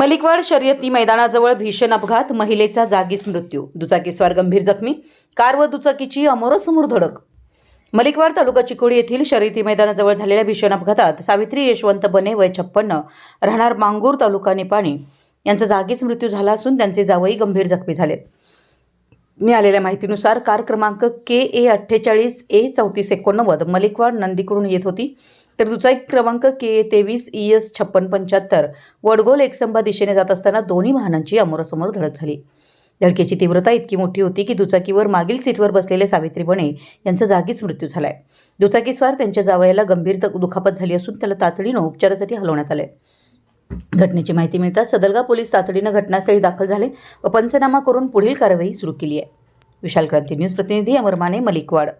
मलिकवाड शर्यती मैदानाजवळ भीषण अपघात महिलेचा जागीच मृत्यू. दुचाकीस्वार गंभीर जखमी कार व दुचाकीची अमोरासमोर धडक. मलिकवाड तालुका चिकोडी येथील शर्यती मैदानाजवळ झालेल्या भीषण अपघातात सावित्री यशवंत बने वय छप्पन्न राहणार मांगूर तालुका निपाणी. यांचा जागीच मृत्यू झाला असून त्यांचे जावई गंभीर जखमी झालेत. मिळालेल्या माहितीनुसार कार क्रमांक के ए अठ्ठेचाळीस ए चौतीस एकोणनव्वद मलिकवाड नंदीकडून येत होती. तर दुचाकी क्रमांक के ए तेवीस ई एस छप्पन पंच्याहत्तर. वडगोल एकसंबा दिशेने जात असताना दोन्ही वाहनांची अमोरासमोर धडक झाली. धडकेची तीव्रता इतकी मोठी होती की दुचाकीवर मागील सीटवर बसलेले सावित्री बणे यांचा जागीच मृत्यू झालाय. दुचाकीस्वार त्यांच्या जावयाला गंभीर दुखापत झाली असून त्याला तातडीनं उपचारासाठी हलवण्यात आले घटनेची माहिती मिळताच सदलगा पोलीस तातडीनं घटनास्थळी दाखल झाले व पंचनामा करून पुढील कारवाई सुरू केली आहे. विशाल क्रांती न्यूज प्रतिनिधी अमरमाने मलिकवाड.